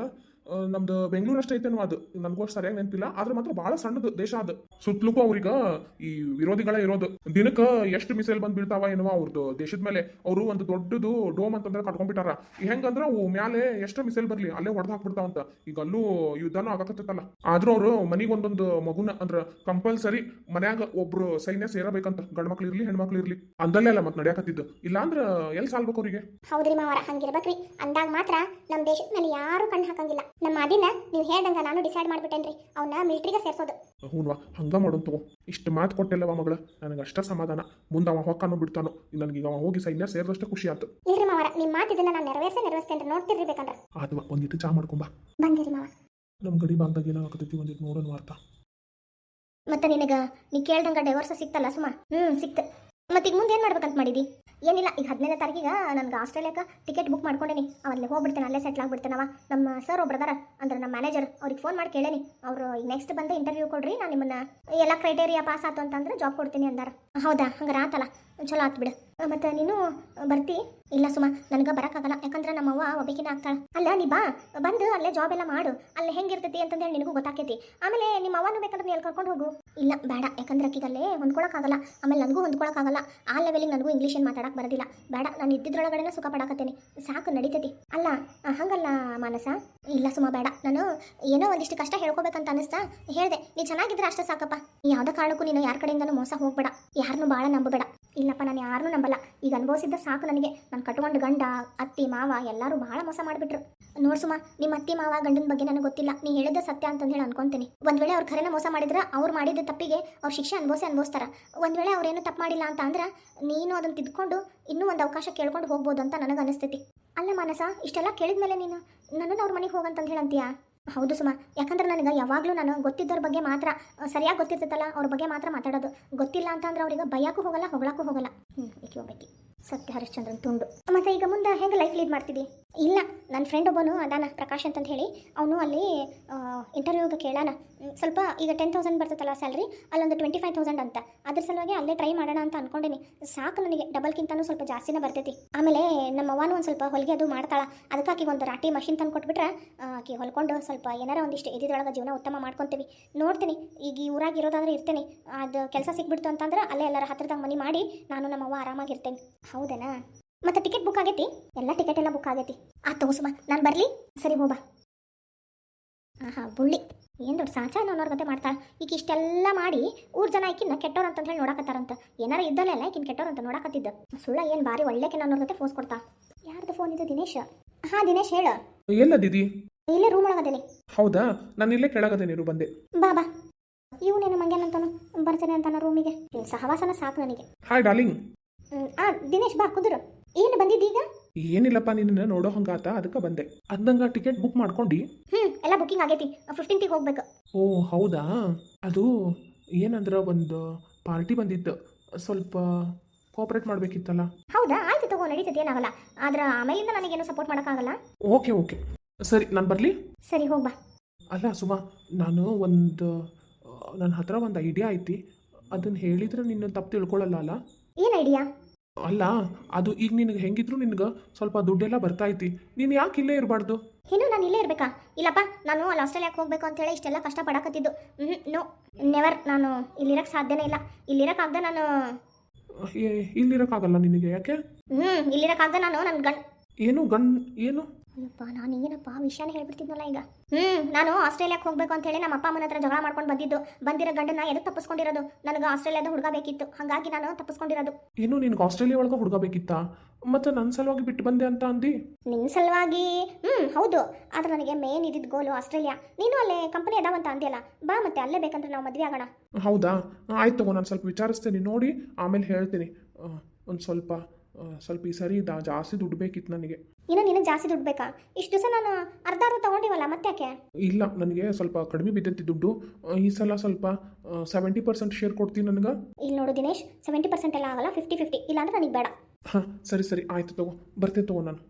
Speaker 3: ನಮ್ದು ಬೆಂಗಳೂರು ಅಷ್ಟೇ ಐತೇನೋ ಅದು. ನನಗೂ ಸರಿಯಾಗಿ ನೆನಪಿಲ್ಲ. ಆದ್ರೆ ಮಾತ್ರ ಬಹಳ ಸಣ್ಣದು ದೇಶ ಅದು. ಸುತ್ತಲೂ ಅವ್ರಿಗ ಈ ವಿರೋಧಿಗಳೇ ಇರೋದು. ದಿನಕ್ಕೆ ಎಷ್ಟು ಮಿಸೈಲ್ ಬಂದ್ ಬೀಳ್ತಾವ ಏನೋ ಅವ್ರದ್ದು ದೇಶದ ಮೇಲೆ. ಅವರು ಒಂದು ದೊಡ್ಡದು ಡೋಮ್ ಅಂತಂದ್ರೆ ಕಟ್ಕೊಂಡ್ಬಿಟ್ಟಾರ. ಹೆಂಗಂದ್ರ ಅವು ಮ್ಯಾಲೆ ಎಷ್ಟು ಮಿಸೈಲ್ ಬರ್ಲಿ, ಅಲ್ಲೇ ಹೊಡೆದು ಹಾಕ್ಬಿಡ್ತಾವಂತ ಈಗ ಅಲ್ಲೂ ಯುದ್ಧನೂ ಆಗಕತ್ತಲ್ಲ ಆದ್ರೂ ಅವರು ಮನಿಗೆ ಒಂದೊಂದು ಮಗುನ ಅಂದ್ರ ಕಂಪಲ್ಸರಿ ಮನ್ಯಾಗ ಒಬ್ರು ಸೈನ್ಯ ಸೇರಬೇಕಂತ. ಗಂಡ ಮಕ್ಳು ಇರ್ಲಿ ಹೆಣ್ಮಕ್ಳು ಇರ್ಲಿ. ಅಂದಲ್ಲೇ ಅಲ್ಲ ಮತ್ತೆ ನಡೆಯಕತ್ತಿದ್ದು. ಇಲ್ಲಾಂದ್ರ ಎಲ್ಲಿ ಸಾಲ್ಬೇಕು ಅವ್ರಿಗೆ?
Speaker 1: ಹೌದ್ರಿ ಮಾವರ ಅಂದಾಗ ಮಾತ್ರ ನಮ್ಮ ದೇಶದ ಮೇಲೆ ಯಾರು ಕಣ್ಣು ಹಾಕಂಗಿಲ್ಲ. ನಮ್ಮ ಅದಿನ ನೀವು ಹೇಳ್ದಂಗ ನಾನು ಡಿಸೈಡ್ ಮಾಡ್ಬಿಟ್ಟೇನ್ರಿ. ಅವನ್ನ ಮಿಲ್ಟ್ರಿಗೆ ಸೇರ್ಸೋದು.
Speaker 3: ಹ್ಞೂನ್ವಾ ಹಂಗ ಮಾಡೋನ್ ತಗೋ. ಇಷ್ಟು ಮಾತು ಕೊಟ್ಟಿಲ್ಲವ ಮಗಳ. ನನಗೆ ಅಷ್ಟ ಸಮಾಧಾನ. ಮುಂದೆ ಅವ ಬಿಡ್ತಾನು ಬಿಡ್ತಾನೋ ಈಗ ಅವ ಹೋಗಿ ಸೈನ್ಯ ಸೇರಿದಷ್ಟು ಖುಷಿ ಆಯ್ತು
Speaker 1: ಇಲ್ರಿ ಮಾವರ ನಿಮ್ಮ ಮಾತು ಇದನ್ನ ನಾನು ನೆರವೇರ್ಸೇ ನೆರವೇರ್ಸ್ತೇನ್ರಿ ನೋಡ್ತಿರ್ರಿ ಬೇಕಂದ್ರೆ.
Speaker 3: ಆದ್ವಾ ಒಂದಿಟ್ಟು ಚಾ ಮಾಡ್ಕೊಂಬ
Speaker 1: ಬಂದಿರಿ ಮಾವ.
Speaker 3: ನಮ್ಮ ಗಡಿ ಭಾಗದಾಗ ಏನಾಗತೈತಿ ಒಂದಿಟ್ಟು ನೋಡೋಣ ವಾರ್ತಾ.
Speaker 2: ಮತ್ತೆ ನಿನಗ ನೀ ಕೇಳ್ದಂಗ ಡೈವರ್ಸ್ ಸಿಕ್ತಲ್ಲ ಸುಮ್ಮ ಹ್ಮ್ ಸಿಕ್ತ. ಮತ್ತೆ ಈಗ ಮುಂದೆ ಏನು ಮಾಡ್ಬೇಕಂತ ಮಾಡಿದಿ? ಏನಿಲ್ಲ, ಈಗ ಹದಿನೈದನೇ ತಾರೀಕಿಗೆ ನನಗೆ ಆಸ್ಟ್ರೇಲಿಯಾಕ ಟಿಕೆಟ್ ಬುಕ್ ಮಾಡ್ಕೊಂಡೇನಿ. ಅವಲ್ಲಿ ಹೋಗ್ಬಿಡ್ತೇನೆ, ಅಲ್ಲೇ ಸೆಟ್ಲ್ ಆಗ್ಬಿಡ್ತೇನವ. ನಮ್ಮ ಸರ್ ಒಬ್ರು ಅದಾರ ಅಂದ್ರೆ ನಮ್ಮ ಮ್ಯಾನೇಜರ್ ಅವ್ರಿಗೆ ಫೋನ್ ಮಾಡಿ ಕೇಳೇನಿ. ಅವರು ಈಗ ನೆಕ್ಸ್ಟ್ ಬಂದು ಇಂಟರ್ವ್ಯೂ ಕೊಡ್ರಿ, ನಾನು ನಿಮ್ಮನ್ನ ಎಲ್ಲ ಕ್ರೈಟೇರಿಯಾ ಪಾಸ್ ಆಯ್ತು ಅಂತಂದ್ರೆ ಜಾಬ್ ಕೊಡ್ತೀನಿ ಅಂದಾರ. ಹೌದಾ? ಹಂಗಾರೆ ಆತಲ್ಲ. ಚಲೋ ಆತ್ ಬಿಡು. ಮತ್ತು ನೀನು ಬರ್ತಿ. ಇಲ್ಲ ಸುಮ, ನನಗೆ ಬರೋಕ್ಕಾಗಲ್ಲ. ಯಾಕಂದ್ರೆ ನಮ್ಮವ್ವ ಒಬ್ಬಕಿನ ಆಗ್ತಾಳೆ. ಅಲ್ಲ, ನೀ ಬಾ. ಬಂದು ಅಲ್ಲೇ ಜಾಬ್ ಎಲ್ಲ ಮಾಡು. ಅಲ್ಲಿ ಹೆಂಗಿರ್ತೈತಿ ಅಂತಂದೇಳಿ ನಿನಗೂ ಗೊತ್ತಾಕೈತಿ. ಆಮೇಲೆ ನಿಮ್ಮ ಅವ್ವನು ಬೇಕಂದ್ರೆ ನೀ ಕರ್ಕೊಂಡು ಹೋಗು. ಇಲ್ಲ, ಬೇಡ. ಯಾಕಂದ್ರೆ ಅಕ್ಕಿಗಲ್ಲೇ ಹೊಂದ್ಕೊಳಕ್ಕಾಗಲ್ಲ. ಆಮೇಲೆ ನನಗೂ ಹೊಂದ್ಕೊಳಕ್ಕಾಗಲ್ಲ. ಆ ಲೆವೆಲಿಗೆ ನನಗೂ ಇಂಗ್ಲೀಷ್ ಏನು ಮಾತಾಡಕ್ಕೆ ಬರೋದಿಲ್ಲ. ಬೇಡ, ನಾನು ಇದ್ದಿದ್ರೊಳಗಡೆನೇ ಸುಖ ಪಡಕತ್ತೇನೆ. ಸಾಕು, ನಡೀತೈತಿ. ಅಲ್ಲ ಹಂಗಲ್ಲ ಮಾನಸ. ಇಲ್ಲ ಸುಮ, ಬೇಡ. ನಾನು ಏನೋ ಒಂದಿಷ್ಟು ಕಷ್ಟ ಹೇಳ್ಕೊಬೇಕಂತ ಅನಿಸ್ತಾ ಹೇಳ್ದೆ. ನೀ ಚೆನ್ನಾಗಿದ್ರೆ ಅಷ್ಟೇ ಸಾಕಪ್ಪ. ಯಾವುದೇ ಕಾರಣಕ್ಕೂ ನೀನು ಯಾರ ಕಡೆಯಿಂದನೂ ಮೋಸ ಹೋಗ್ಬೇಡ. ಯಾರನ್ನೂ ಭಾಳ ನಂಬಬೇಡ. ಇಲ್ಲಪ್ಪ, ನಾನು ಯಾರನ್ನೂ ನಂಬಲ್ಲ. ಈಗ ಅನುಭವಿಸಿದ್ದ ಸಾಕು ನನಗೆ. ನಾನು ಕಟ್ಕೊಂಡು ಗಂಡ, ಅತ್ತಿ, ಮಾವ ಎಲ್ಲರೂ ಭಾಳ ಮೋಸ ಮಾಡಿಬಿಟ್ರು. ನೋಡ್ ಸುಮ್ಮ ನಿಮ್ಮ ಅತ್ತಿ, ಮಾವ, ಗಂಡನ ಬಗ್ಗೆ ನನಗೆ ಗೊತ್ತಿಲ್ಲ. ನೀ ಹೇಳಿದ ಸತ್ಯ ಅಂತ ಹೇಳಿ ಅನ್ಕೊಂತೀನಿ. ಒಂದ್ ವೇಳೆ ಅವ್ರು ಖರೇನ ಮೋಸ ಮಾಡಿದ್ರೆ, ಅವ್ರು ಮಾಡಿದ ತಪ್ಪಿಗೆ ಅವ್ರು ಶಿಕ್ಷೆ ಅನುಭವಿಸಿ ಅನುಭವಿಸ್ತಾರ. ಒಂದ್ ವೇಳೆ ಅವ್ರೇನು ತಪ್ಪು ಮಾಡಿಲ್ಲ ಅಂತ ಅಂದ್ರೆ, ನೀನು ಅದನ್ನ ತಿದ್ಕೊಂಡು ಇನ್ನೂ ಒಂದು ಅವಕಾಶ ಕೇಳ್ಕೊಂಡು ಹೋಗ್ಬೋದು ಅಂತ ನನಗೆ ಅನಿಸ್ತೈತಿ. ಅಲ್ಲ ಮಾನಸ, ಇಷ್ಟೆಲ್ಲ ಕೇಳಿದ್ಮೇಲೆ ನೀನು ನನ್ನನ್ನು ಅವ್ರ ಮನೆಗೆ ಹೋಗಂತಂದು ಹೇಳಂತೀಯಾ? ಹೌದು ಸುಮ. ಯಾಕಂದ್ರೆ ನನಗೆ ಯಾವಾಗಲೂ ನಾನು ಗೊತ್ತಿದ್ದವ್ರ ಬಗ್ಗೆ ಮಾತ್ರ ಸರಿಯಾಗಿ ಗೊತ್ತಿರ್ತೈತಲ್ಲ, ಅವ್ರ ಬಗ್ಗೆ ಮಾತ್ರ ಮಾತಾಡೋದು. ಗೊತ್ತಿಲ್ಲ ಅಂತಂದ್ರೆ ಅವ್ರಿಗೆ ಭಯಕ್ಕೂ ಹೋಗಲ್ಲ ಹೊಗಳಕ್ಕೂ ಹೋಗಲ್ಲ. ಹ್ಞೂ ಹೋಗ್ಬೇಕಿ ಸತ್ಯ ಹರಿಶ್ಚಂದ್ರನ್ ತುಂಡು. ಮತ್ತೆ ಈಗ ಮುಂದೆ ಹೆಂಗೆ ಲೈಫ್ ಲೀಡ್ ಮಾಡ್ತಿದ್ದಿ ಇಲ್ಲ ನನ್ನ ಫ್ರೆಂಡ್ ಒಬ್ಬನು ಅದಾನ, ಪ್ರಕಾಶ್ ಅಂತಂದು ಹೇಳಿ. ಅವನು ಅಲ್ಲಿ ಇಂಟರ್ವ್ಯೂಗೆ ಕೇಳಾನ. ಸ್ವಲ್ಪ ಈಗ ಟೆನ್ ತೌಸಂಡ್ ಬರ್ತೈತಲ್ಲ ಸ್ಯಾಲ್ರಿ ಅಲ್ಲೊಂದು ಟ್ವೆಂಟಿ ಫೈವ್ ತೌಸಂಡ್ ಅಂತ. ಅದ್ರ ಸಲುವಾಗಿ ಅಲ್ಲೇ ಟ್ರೈ ಮಾಡೋಣ ಅಂತ ಅನ್ಕೊಂಡೇನಿ. ಸಾಕು ನನಗೆ ಡಬಲ್ಗಿಂತನೂ ಸ್ವಲ್ಪ ಜಾಸ್ತಿನೇ ಬರ್ತೈತಿ. ಆಮೇಲೆ ನಮ್ಮ ಅವ್ವನೂ ಒಂದು ಸ್ವಲ್ಪ ಹೊಲಿಗೆ ಅದು ಮಾಡ್ತಾಳ. ಅದಕ್ಕೆ ಒಂದು ರಾಟಿ ಮಷಿನ್ ತಂದು ಕೊಟ್ಬಿಟ್ರೆ ಆಕಿ ಹೊಲ್ಕೊಂಡು ಸ್ವಲ್ಪ ಏನಾರ ಒಂದಿಷ್ಟು ಇದ್ರೊಳಗೆ ಜೀವನ ಉತ್ತಮ ಮಾಡ್ಕೊತೀವಿ. ನೋಡ್ತೀನಿ, ಈಗ ಈ ಊರಾಗ ಇರೋದಾದ್ರೆ ಇರ್ತೇನೆ. ಅದು ಕೆಲಸ ಸಿಕ್ಬಿಡ್ತು ಅಂತಂದ್ರೆ ಅಲ್ಲೇ ಎಲ್ಲರ ಹತ್ರದಾಗ ಮನಿ ಮಾಡಿ ನಾನು ನಮ್ಮ ಅವ್ವ ಆರಾಮಾಗಿರ್ತೇನೆ ಹೌದೇನಾ? ಮತ್ತೆ ಟಿಕೆಟ್ ಬುಕ್ ಆಗೈತಿ? ಎಲ್ಲ ಟಿಕೆಟ್ ಎಲ್ಲ ಬುಕ್ ಆಗೈತಿ. ಆ ತಗೋಸುಮ ನಾನು ಬರಲಿ? ಸರಿ ಹೋಬಾ ಆಹಾ ಬುಳ್ಳಿ. ಏನು ದೊಡ್ಡ ಸಾಚಾ ಅನ್ನೋರ್ ಗತೆ ಮಾಡ್ತಾ? ಈಗ ಇಷ್ಟೆಲ್ಲ ಮಾಡಿ ಊರ್ ಜನ ಈಕಿನ ಕೆಟ್ಟೋರ್ ಅಂತ ಹೇಳಿ ನೋಡಕತ್ತಾರಂತ. ಏನಾರ ಇದ್ದಲ್ಲ ಈಕಿನ ಕೆಟ್ಟೋರ್ ಅಂತ ನೋಡಕತ್ತಿದ್ದ. ಸುಳ್ಳ ಏನು ಬಾರಿ ಒಳ್ಳೆಕಿನ ಅನ್ನೋರ್ ಗತೆ ಫೋಸ್ ಕೊಡ್ತಾ? ಯಾರ್ದು ಫೋನ್ ಇದು ದಿನೇಶ್? ಹಾ ದಿನೇಶ್ ಹೇಳ.
Speaker 3: ಎಲ್ಲ ದಿದಿ?
Speaker 2: ಇಲ್ಲೇ ರೂಮ್ ಒಳಗದಲ್ಲಿ
Speaker 3: ಹೌದಾ? ನಾನು ಇಲ್ಲೇ ಕೆಳಗದೆ ನೀರು ಬಂದೆ.
Speaker 2: ಬಾ ಬಾ. ಇವನೇನು ಮಂಗ್ಯಾನಂತಾನು? ಬರ್ತೇನೆ ಅಂತಾನ ರೂಮಿಗೆ ಸಹವಾಸನ ಸಾಕು ನನಗೆ.
Speaker 3: ಹಾಯ್ ಡಾರ್ಲಿಂಗ್
Speaker 2: ಆ ದಿನೇಶ್ ಬಾ ಕುದುರು. ಏನು ಬಂದಿದ್ದೀಗ
Speaker 3: ಏನಿಲ್ಲಪ್ಪ ನಿನ್ನ ನೋಡೋ ಹಂಗಾತ ಅದಕ್ಕೆ ಬಂದೆ. ಅಂದಂಗ ಟಿಕೆಟ್ ಬುಕ್ ಮಾಡ್ಕೊಂಡು.
Speaker 2: ಹ್ಮ್ ಎಲ್ಲ ಬುಕಿಂಗ್ ಆಗೈತಿ. ಫಿಫ್ಟೀನ್ತಿಗೆ ಹೋಗ್ಬೇಕು.
Speaker 3: ಓ ಹೌದಾ? ಅದು ಏನಂದ್ರೆ ಒಂದು ಪಾರ್ಟಿ ಬಂದಿತ್ತು. ಸ್ವಲ್ಪ ಕೋಆಪ್ರೇಟ್ ಮಾಡಬೇಕಿತ್ತಲ್ಲ?
Speaker 2: ಹೌದಾ? ಆಯ್ತು ತಗೋ ನಡೀತದೆ ಏನಾಗಲ್ಲ. ಆದ್ರೆ ಆಮೇಲಿಂದ ನನಗೇನು ಸಪೋರ್ಟ್ ಮಾಡೋಕ್ಕಾಗಲ್ಲ?
Speaker 3: Okay okay. ಸರಿ ನಾನು ಬರಲಿ?
Speaker 2: ಸರಿ ಹೋಗ್ಬಾ
Speaker 3: ಅಲ್ಲ ಸುಮಾ ನಾನು ಒಂದು ನನ್ನ ಹತ್ರ ಒಂದು ಐಡಿಯಾ ಐತಿ. ಅದನ್ನು ಹೇಳಿದ್ರೆ ನಿನ್ನ ತಪ್ಪು ತಿಳ್ಕೊಳ್ಳಲ್ಲ ಅಲ್ಲ?
Speaker 2: ಏನು ಐಡಿಯಾ
Speaker 3: ಅಲ್ಲ ಅದು ಈಗ ನಿನಗೆ ಹೆಂಗಿದ್ರು ನಿನಗೆ ಸ್ವಲ್ಪ ದುಡ್ಡೆಲ್ಲ ಬರ್ತಾ ಐತಿ ನೀನು ಯಾಕೆ ಇಲ್ಲೇ ಇರಬಾರ್ದು?
Speaker 2: ಇನ್ನು ನಾನು ಇಲ್ಲೇ ಇರ್ಬೇಕಾ? ಇಲ್ಲಪ್ಪ ನಾನು ಅಲ್ಲಿ ಆಸ್ಟ್ರೇಲಿಯಾಕ್ಕೆ ಹೋಗ್ಬೇಕು ಅಂತ ಹೇಳಿ ಇಷ್ಟೆಲ್ಲ ಕಷ್ಟ ಪಡಕತ್ತಿದ್ದು ನೋ ನೆವರ್ ನಾನು ಇಲ್ಲಿರಕ್ಕೆ ಸಾಧ್ಯನೇ ಇಲ್ಲ. ಇಲ್ಲಿರಕ್ಕಾಗ್ದೆ ನಾನು
Speaker 3: ಇಲ್ಲಿರೋಕ್ಕಾಗಲ್ಲ ನಿನಗೆ ಯಾಕೆ?
Speaker 2: ಹ್ಞೂ ಇಲ್ಲಿರಕ್ಕಾಗ್ದೆ ನಾನು ನನ್ನ ಗಂಡ
Speaker 3: ಏನು ಗನ್ ಏನು?
Speaker 2: ಅಯ್ಯಪ್ಪ ನಾನು ಏನಪ್ಪ ವಿಷಯನ ಹೇಳ್ಬಿಡ್ತಿದ್ನಲ್ಲ ಈಗ? ಹ್ಞೂ ನಾನು ಆಸ್ಟ್ರೇಲಿಯಾಕ್ಕೆ ಹೋಗ್ಬೇಕು ಅಂತ ಹೇಳಿ ನಮ್ಮ ಅಪ್ಪ ಅಮ್ಮನ ಹತ್ರ ಜಗಳ ಮಾಡ್ಕೊಂಡು ಬಂದಿದ್ದು. ಬಂದಿರೋ ಗಂಡನ ಎದಕ್ಕೆ ತಪ್ಪಿಸ್ಕೊಂಡಿರೋದು? ನನಗೆ ಆಸ್ಟ್ರೇಲಿಯಾದ ಹುಡುಗ ಬೇಕಿತ್ತು. ಹಾಗಾಗಿ ನಾನು ತಪ್ಪಿಸ್ಕೊಂಡಿರೋದು.
Speaker 3: ಇನ್ನು ನಿನ್ಗೆ ಆಸ್ಟ್ರೇಲಿಯಾ ಒಳಗೆ ಹುಡುಗ ಬೇಕಿತ್ತಾ? ಮತ್ತೆ ನನ್ನ ಸಲುವಾಗಿ ಬಿಟ್ಟು ಬಂದೆ ಅಂತ ಅಂದಿ?
Speaker 2: ನಿನ್ನ ಸಲುವಾಗಿ? ಹ್ಞೂ ಹೌದು. ಆದ್ರೆ ನನಗೆ ಮೇನ್ ಇದ್ದಿದ್ದು ಗೋಲು ಆಸ್ಟ್ರೇಲಿಯಾ. ನೀನು ಅಲ್ಲೇ ಕಂಪನಿ ಅದಾವಂತ ಅಂದಿಲ್ಲ ಬಾ ಮತ್ತೆ ಅಲ್ಲೇ ಬೇಕಂದ್ರೆ ನಾವು ಮದುವೆ ಆಗೋಣ.
Speaker 3: ಹೌದಾ? ಆಯ್ತು ತಗೋ ನಾನು ಸ್ವಲ್ಪ ವಿಚಾರಿಸ್ತೇನೆ. ನೋಡಿ ಆಮೇಲೆ ಹೇಳ್ತೀನಿ. ಒಂದು ಸ್ವಲ್ಪ ಸ್ವಲ್ಪ ಈ ಸರಿ ದಾ ಜಾಸ್ತಿ ದುಡ್ಡು ಬೇಕಿತ್ತು ನನಗೆ.
Speaker 2: ಇನ್ನು ನಿನಗೆ ಜಾಸ್ತಿ ದುಡ್ಡು ಬೇಕಾ? ಇಷ್ಟು ದಿವಸ ನಾನು ಅರ್ಧ ಅರ್ಧ ತೊಗೊಂಡಿವಲ್ಲ ಮತ್ತೆ ಯಾಕೆ?
Speaker 3: ಇಲ್ಲ ನನಗೆ ಸ್ವಲ್ಪ ಕಡಿಮೆ ಬಿದ್ದೈತಿ ದುಡ್ಡು. ಆ, ಈ ಸಲ ಸ್ವಲ್ಪ ಸೆವೆಂಟಿ ಪರ್ಸೆಂಟ್ ಶೇರ್ ಕೊಡ್ತೀನಿ ನನಗೆ.
Speaker 2: ಇಲ್ಲಿ ನೋಡು ದಿನೇಶ್ ಸೆವೆಂಟಿ ಪರ್ಸೆಂಟ್ ಎಲ್ಲ ಆಗಲ್ಲ ಫಿಫ್ಟಿ ಫಿಫ್ಟಿ ಇಲ್ಲಾಂದ್ರೆ ನನಗೆ ಬೇಡ.
Speaker 3: ಹಾಂ ಸರಿ ಸರಿ ಆಯ್ತು ತಗೋ. ಬರ್ತೇನೆ ತಗೋ ನಾನು.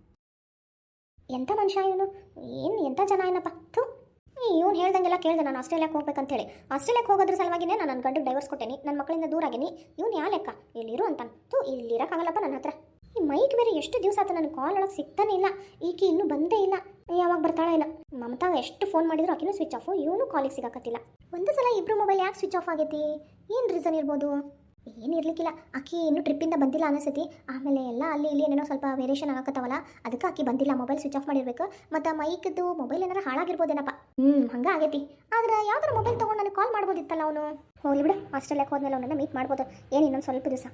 Speaker 2: ಎಂಥ ಮನುಷ್ಯ ಇವನು? ಏನು ಎಂಥ ಜನ ಏನಪ್ಪ? ಥು. ಇವನು ಹೇಳ್ದಂಗೆಲ್ಲ ಕೇಳಿದೆ ನಾನು ಆಸ್ಟ್ರೇಲಿಯಾಕ್ಕೆ ಹೋಗ್ಬೇಕಂತೇಳಿ. ಆಸ್ಟ್ರೇಲಿಯಾಕ್ಕೆ ಹೋಗೋದ್ರ ಸಲುವಾಗಿನೇ ನಾನು ನನ್ನ ಡೈವರ್ಸ್ ಕೊಟ್ಟೇನಿ ನನ್ನ ಮಕ್ಕಳಿಂದ ದೂರ ಆಗಿನಿ. ಇವ್ನು ಯಾ ಲೆಕ್ಕ? ಇಲ್ಲಿರು ಅಂತಾನೆ. ತೋ ಇಲ್ಲಿರೋಕ್ಕಾಗಲ್ಲಪ್ಪ ನನ್ನ ಹತ್ರ. ಈ ಮೈಕ್ ಬೇರೆ ಎಷ್ಟು ದಿವಸ ಆತ ನನ್ನ ಕಾಲ್ ಒಳಗೆ ಸಿಗ್ತಾನೆ ಇಲ್ಲ. ಈಕೆ ಇನ್ನೂ ಬಂದೇ ಇಲ್ಲ. ಯಾವಾಗ ಬರ್ತಾಳೆ ಇಲ್ಲ ಮಮತಾಗ ಎಷ್ಟು ಫೋನ್ ಮಾಡಿದ್ರು ಆಕಿನೂ ಸ್ವಿಚ್ ಆಫು ಇವನು ಕಾಲಿಗೆ ಸಿಗಾಕತ್ತಿಲ್ಲ. ಒಂದು ಸಲ ಇಬ್ರು ಮೊಬೈಲ್ ಯಾಕೆ ಸ್ವಿಚ್ ಆಫ್ ಆಗೈತಿ? ಏನು ರೀಸನ್ ಇರ್ಬೋದು? ಏನು ಇರ್ಲಿಕ್ಕಿಲ್ಲ. ಆಕಿ ಇನ್ನೂ ಟ್ರಿಪ್ಪಿಂದ ಬಂದಿಲ್ಲ ಅನಿಸ್ತೈತಿ. ಆಮೇಲೆ ಎಲ್ಲ ಅಲ್ಲಿ ಇಲ್ಲಿ ಏನೇನೋ ಸ್ವಲ್ಪ ವೇರಿಯೇಷನ್ ಆಗತ್ತವಲ್ಲ ಅದಕ್ಕೆ ಅಕ್ಕಿ ಬಂದಿಲ್ಲ ಮೊಬೈಲ್ ಸ್ವಿಚ್ ಆಫ್ ಮಾಡಿರ್ಬೇಕು. ಮತ್ತು ಮೈಕ್ದು ಮೊಬೈಲ್ ಏನಾರ ಹಾಳಾಗಿರ್ಬೋದೇನಪ್ಪ. ಹ್ಞೂ ಹಂಗೆ ಆಗೈತಿ. ಆದ್ರೆ ಯಾವ್ದಾರ ಮೊಬೈಲ್ ತೊಗೊಂಡು ನನಗೆ ಕಾಲ್ ಮಾಡ್ಬೋದಿತ್ತಲ್ಲ ಅವನು. ಹೋಗ್ಲಿ ಬಿಡು ಆಸ್ಟ್ರೇಲಿಯಾಕ್ಕೆ ಹೋದ್ಮೇಲೆ ಅವನನ್ನು ಮೀಟ್ ಮಾಡ್ಬೋದು. ಏನು ಇನ್ನೊಂದು ಸ್ವಲ್ಪ ದಿವಸ.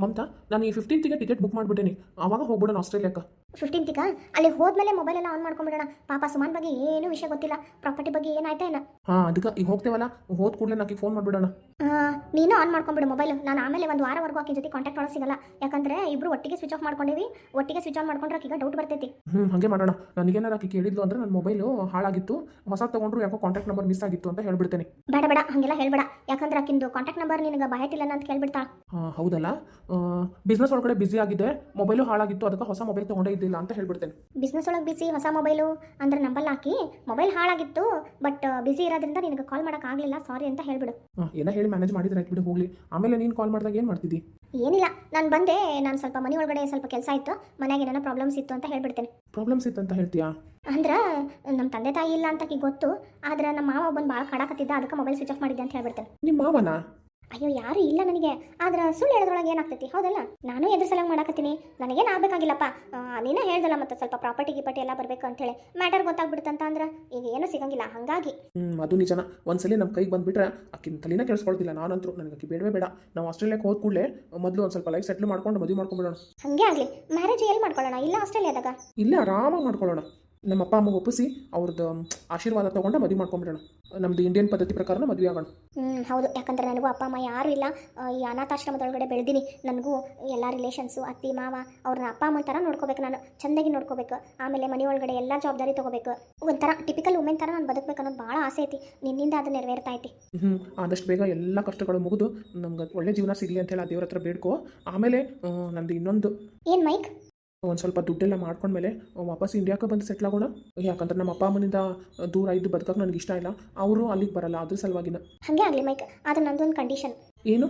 Speaker 3: ಮಮತಾ, ನಾನು ಈ ಫಿಫ್ಟೀನ್ತಿಗೆ ಟಿಕೆಟ್ ಬುಕ್ ಮಾಡಿಬಿಟ್ಟೇನಿ. ಆವಾಗ ಹೋಗ್ಬಿಡೋಣ ಆಸ್ಟ್ರೇಲಿಯಾಕ್ಕೆ
Speaker 2: ಫಿಫ್ಟೀನ್ತಿಗ ಅಲ್ಲಿ ಹೋದ್ಮೇಲೆ ಮೊಬೈಲ್ ಎಲ್ಲ ಆನ್ ಮಾಡ್ಕೊಂಡ್ಬಿಡೋಣ. ಪಾಪ ಸುಮಾನ್ ಬಗ್ಗೆ ಏನು ವಿಷಯ ಗೊತ್ತಿಲ್ಲ. ಪ್ರಾಪರ್ಟಿ ಬಗ್ಗೆ ಏನಾಯ್ತಾ ಇಲ್ಲ?
Speaker 3: ಹಾಂ ಅದಕ್ಕೆ ಈಗ ಹೋಗ್ತೇವಲ್ಲ? ಹೋದ ಕೂಡಲೇ ನಾಕಿ ಫೋನ್ ಮಾಡ್ಬಿಡೋಣ.
Speaker 2: ನೀನು ಆನ್ ಮಾಡ್ಕೊಂಬಿಡು ಮೊಬೈಲ್ ನಾನು ಆಮೇಲೆ ಒಂದು ವಾರವರೆಗೂ ಆಕಿನ ಜೊತೆ ಕಾಂಟ್ಯಾಕ್ಟ್ ಒಳಗೆ ಸಿಗಲ್ಲ. ಯಾಕಂದ್ರೆ ಇಬ್ರು ಒಟ್ಟಿಗೆ ಸ್ವಿಚ್ ಆಫ್ ಮಾಡ್ಕೊಂಡಿವಿ. ಒಟ್ಟಿಗೆ ಸ್ವಿಚ್ ಆನ್ ಮಾಡ್ಕೊಂಡ್ರೆ ಈಗ ಡೌಟ್ ಬರ್ತೈತಿ.
Speaker 3: ಹ್ಞೂ ಹಾಗೆ ಮಾಡೋಣ. ನನಗೇನಾರ ಆಕಿ ಕೇಳಿದ್ಲು ಅಂದ್ರೆ ನನ್ನ ಮೊಬೈಲು ಹಾಳಾಗಿತ್ತು. ಹೊಸ ತೊಗೊಂಡ್ರು ಯಾಕೋ ಕಾಂಟ್ಯಾಕ್ಟ್ ನಂಬರ್ ಮಿಸ್ ಆಗಿತ್ತು ಅಂತ ಹೇಳ್ಬಿಡ್ತೇನೆ.
Speaker 2: ಬೇಡ ಬೇಡ ಹಂಗೆಲ್ಲ ಹೇಳ್ಬೇಡ. ಯಾಕಂದ್ರೆ ಆಕಿಂದು ಕಾಂಟ್ಯಾಕ್ಟ್ ನಂಬರ್ ನಿನಗೆ ಬಾಯಟಿಲ್ಲ ಅಂತ ಕೇಳ್ಬಿಡ್ತಾ
Speaker 3: ಹಾಂ ಹೌದಲ್ಲ? ಬಿಸ್ನೆಸ್ ಒಳಗಡೆ ಬ್ಯುಸಿ ಆಗಿದೆ. ಮೊಬೈಲು ಹಾಳಾಗಿತ್ತು. ಅದಕ್ಕೆ ಹೊಸ ಮೊಬೈಲ್ ತೊಗೊಂಡೇ ಇದ್ದಿಲ್ಲ ಅಂತ ಹೇಳ್ಬಿಡ್ತೇನೆ.
Speaker 2: ಬಿಸ್ನೆಸ್ ಒಳಗೆ ಬಿಸಿ ಹೊಸ ಮೊಬೈಲು ಅಂದ್ರೆ ನಂಬಲ್ ಹಾಕಿ ಮೊಬೈಲ್ ಹಾಳಾಗಿತ್ತು ಬಟ್ ಬಿಸಿ ಇರೋದ್ರಿಂದ ನಿನಗೆ ಕಾಲ್ ಮಾಡೋಕ್ಕಾಗಲಿಲ್ಲ ಸಾರಿ ಅಂತ ಹೇಳ್ಬಿಡು.
Speaker 3: ಏನ ಹೇಳಿ ಮ್ಯಾನೇಜ್ ಮಾಡಿದ್ರೆ ಆಯ್ತು ಬಿಡು ಹೋಗ್ಲಿ. ಆಮೇಲೆ ನೀನು ಕಾಲ್ ಮಾಡಿದಾಗ ಏನು ಮಾಡ್ತಿದ್ದಿ?
Speaker 2: ಏನಿಲ್ಲ ನಾನು ಬಂದೆ ನಾನು ಸ್ವಲ್ಪ ಮನೆ ಒಳಗಡೆ ಸ್ವಲ್ಪ ಕೆಲಸ ಇತ್ತು ಮನೆಯಾಗ ಏನೇನೋ ಪ್ರಾಬ್ಲಮ್ಸ್ ಇತ್ತು ಅಂತ ಹೇಳ್ಬಿಡ್ತೇನೆ.
Speaker 3: ಪ್ರಾಬ್ಲಮ್ಸ್ ಇತ್ತು ಅಂತ ಹೇಳ್ತೀಯಾ?
Speaker 2: ಅಂದ್ರೆ ನಮ್ಮ ತಂದೆ ತಾಯಿ ಇಲ್ಲ ಅಂತ ಗೊತ್ತು ಆದ್ರೆ ನಮ್ಮ ಮಾವ ಬಂದು ಭಾಳ ಕಡಾಕತ್ತಿದ್ದ ಅದಕ್ಕೆ ಮೊಬೈಲ್ ಸ್ವಿಚ್ ಆಫ್ ಮಾಡಿದ್ದೆ ಅಂತ ಹೇಳ್ಬಿಡ್ತೇನೆ.
Speaker 3: ನಿಮ್ಮ ಮಾವನ?
Speaker 2: ಅಯ್ಯೋ ಯಾರು ಇಲ್ಲ ನನಗೆ. ಆದ್ರೆ ಸುಳ್ಳು ಹೇಳೋದ್ರೊಳಗೆ ಏನಾಗ್ತೈತಿ? ಹೌದಲ್ಲ? ನಾನು ಎದುರು ಸಲಂಗ್ ಮಾಡಕತ್ತೀನಿ. ನನಗೇನು ಆಗ್ಬೇಕಾಗಿಲ್ಲಪ್ಪ. ನೀನೇ ಹೇಳ್ದಲ್ಲ ಮತ್ತೆ ಸ್ವಲ್ಪ ಪ್ರಾಪರ್ಟಿ ಗಿಪರ್ಟಿ ಎಲ್ಲ ಬರಬೇಕು ಅಂತೇಳಿ. ಮ್ಯಾಟರ್ ಗೊತ್ತಾಗ್ಬಿಡುತ್ತಂತ ಅಂದ್ರೆ ಈಗ ಏನೂ ಸಿಗಂಗಿಲ್ಲ. ಹಾಗಾಗಿ.
Speaker 3: ಹ್ಞೂ ಅದು ನಿಜನ. ಒಂದ್ಸಲಿ ನಮ್ಮ ಕೈಗೆ ಬಂದುಬಿಟ್ರೆ ಅಕ್ಕಿನ ತಲೆನ ಕೇಳಿಸ್ಕೊಳ್ತಿಲ್ಲ ನಾನಂತರೂ ನನಗೆ ಅಕ್ಕಿ ಬೇಡವೇ ಬೇಡ. ನಾವು ಆಸ್ಟ್ರೇಲಿಯಾಕ್ಕೆ ಹೋದ ಕೂಡಲೇ ಮೊದಲು ಒಂದು ಸ್ವಲ್ಪ ಲೈಫ್ ಸೆಟ್ಲ್ ಮಾಡ್ಕೊಂಡು ಮದುವೆ ಮಾಡ್ಕೊಂಡ್ಬಿಡೋಣ.
Speaker 2: ಹಂಗೆ ಆಗಲಿ. ಮ್ಯಾರೇಜ್ ಎಲ್ಲಿ ಮಾಡ್ಕೊಳ್ಳೋಣ? ಇಲ್ಲ ಆಸ್ಟ್ರೇಲಿಯಾದಾಗ?
Speaker 3: ಇಲ್ಲ ಆರಾಮಾಗಿ ಮಾಡ್ಕೊಳ್ಳೋಣ. ನಮ್ಮ ಅಪ್ಪ ಅಮ್ಮಗೆ ಒಪ್ಪಿಸಿ ಅವ್ರದ್ದು ಆಶೀರ್ವಾದ ತೊಗೊಂಡು ಮದುವೆ ಮಾಡ್ಕೊಂಡ್ಬಿಡೋಣ ನಮ್ದು ಇಂಡಿಯನ್ ಪದ್ಧತಿ ಪ್ರಕಾರ ಮದುವೆ ಆಗೋಣ.
Speaker 2: ಹ್ಮ್ ಹೌದು. ಯಾಕಂದ್ರೆ ನನಗೂ ಅಪ್ಪ ಅಮ್ಮ ಯಾರೂ ಇಲ್ಲ. ಈ ಅನಾಥಾಶ್ರಮದೊಳಗಡೆ ಬೆಳೆದಿನಿ. ನನಗೂ ಎಲ್ಲ ರಿಲೇಷನ್ಸು ಅತ್ತಿ ಮಾವ ಅವ್ರನ್ನ ಅಪ್ಪ ಅಮ್ಮನ ಥರ ನೋಡ್ಕೋಬೇಕು ನಾನು. ಚಂದಾಗಿ ನೋಡ್ಕೋಬೇಕು. ಆಮೇಲೆ ಮನೆ ಒಳಗಡೆ ಎಲ್ಲ ಜವಾಬ್ದಾರಿ ತಗೋಬೇಕು. ಒಂಥರ ಟಿಪಿಕಲ್ ವುಮೆನ್ ಥರ ನಾನು ಬದುಕಬೇಕು ಅನ್ನೋದು ಭಾಳ ಆಸೆ ಐತಿ. ನಿನ್ನಿಂದ ಅದು ನೆರವೇರ್ತಾ ಐತಿ.
Speaker 3: ಹ್ಞೂ ಆದಷ್ಟು ಬೇಗ ಎಲ್ಲ ಕಷ್ಟಗಳು ಮುಗಿದು. ನಮ್ಗೆ ಒಳ್ಳೆ ಜೀವನ ಸಿಗಲಿ ಅಂತೇಳಿ ಆ ದೇವ್ರ ಹತ್ರ ಬೇಡ್ಕೋ. ಆಮೇಲೆ ನಂದು ಇನ್ನೊಂದು.
Speaker 2: ಏನು ಮೈಕ್?
Speaker 3: ಒಂದು ಸ್ವಲ್ಪ ದುಡ್ಡೆಲ್ಲ ಮಾಡ್ಕೊಂಡ್ಮೇಲೆ ವಾಪಸ್ ಇಂಡಿಯಾಕ್ಕೆ ಬಂದು ಸೆಟ್ಲ್ ಆಗೋಣ. ಯಾಕಂದ್ರೆ ನಮ್ಮ ಅಪ್ಪ ಅಮ್ಮನಿಂದ ದೂರ ಇದ್ದು ಬದುಕಕ್ಕೆ ನನಗೆ ಇಷ್ಟ ಇಲ್ಲ. ಅವರು ಅಲ್ಲಿಗೆ ಬರಲ್ಲ ಅದ್ರ ಸಲುವಾಗಿನ.
Speaker 2: ಹಾಗೆ ಆಗಲಿ ಮೈಕ್ ಆದ್ರೆ ನಂದೊಂದು ಕಂಡೀಷನ್
Speaker 3: ಏನು?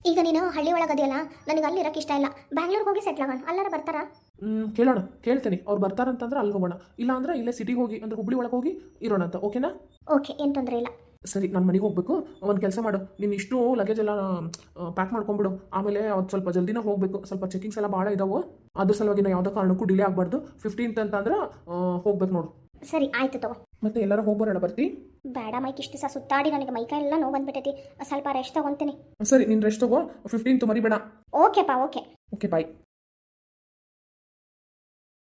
Speaker 2: ಈಗ ನೀನು ಹಳ್ಳಿ ಒಳಗದಿಯಲ್ಲ ನನಗೆ ಅಲ್ಲಿ ಇರಕ್ಕೆ ಇಷ್ಟ ಇಲ್ಲ. ಬ್ಯಾಂಗ್ಳೂರ್ಗೆ ಹೋಗಿ ಸೆಟ್ಲ್ ಆಗೋಣ. ಅಲ್ಲಾರ ಬರ್ತಾರಾ?
Speaker 3: ಹ್ಮ್ ಕೇಳೋಣ ಕೇಳ್ತೇನೆ. ಅವ್ರು ಬರ್ತಾರಂತಂದ್ರೆ ಅಲ್ಲಿ ಹೋಗೋಣ. ಇಲ್ಲ ಅಂದ್ರೆ ಇಲ್ಲೇ ಸಿಟಿಗೆ ಹೋಗಿ ಅಂದ್ರೆ ಹುಬ್ಳಿ ಒಳಗೆ ಹೋಗಿ ಇರೋಣ ಅಂತ ಓಕೆನಾ?
Speaker 2: ಓಕೆ ಏನು ತೊಂದರೆ ಇಲ್ಲ.
Speaker 3: ಸರಿ ನಾನು ಮನೆಗೆ ಹೋಗ್ಬೇಕು. ಒಂದು ಕೆಲಸ ಮಾಡು. ನೀನು ಇಷ್ಟು ಲಗೇಜ್ ಎಲ್ಲ ಪ್ಯಾಕ್ ಮಾಡ್ಕೊಂಬಿಡು ಆಮೇಲೆ ಅದು ಸ್ವಲ್ಪ ಜಲ್ದಿನ ಹೋಗಬೇಕು. ಸ್ವಲ್ಪ ಚೆಕಿಂಗ್ಸ್ ಎಲ್ಲ ಭಾಳ ಇದಾವೆ. ಅದ್ರ ಸಲುವಾಗಿ ನಾವು ಯಾವ್ದೋ ಕಾರಣಕ್ಕೂ ಡಿಲೇ ಆಗಬಾರ್ದು. ಫಿಫ್ಟೀನ್ತ್ ಅಂತಂದ್ರೆ ಹೋಗ್ಬೇಕು ನೋಡು.
Speaker 2: ಸರಿ ಆಯ್ತು ತಗೋ.
Speaker 3: ಮತ್ತೆ ಎಲ್ಲರೂ ಹೋಗ್ಬರೋಣ ಬರ್ತಿ.
Speaker 2: ಬೇಡ ಮೈಕ್ ಇಷ್ಟು ಸಹ ಸುತ್ತಾಡಿ ನನಗೆ ಮೈಕೈ ಎಲ್ಲ ನೋವು ಬಂದ್ಬಿಟ್ಟೈತಿ ಸ್ವಲ್ಪ ರೆಸ್ಟ್ ತಗೊಂತೀನಿ.
Speaker 3: ಸರಿ ನೀನು ರೆಸ್ಟ್ ತಗೋ. ಫಿಫ್ಟೀನ್ತ್ ಮರಿಬೇಡ.
Speaker 2: ಓಕೆಪ್ಪ ಓಕೆ
Speaker 3: ಓಕೆ ಬಾಯ್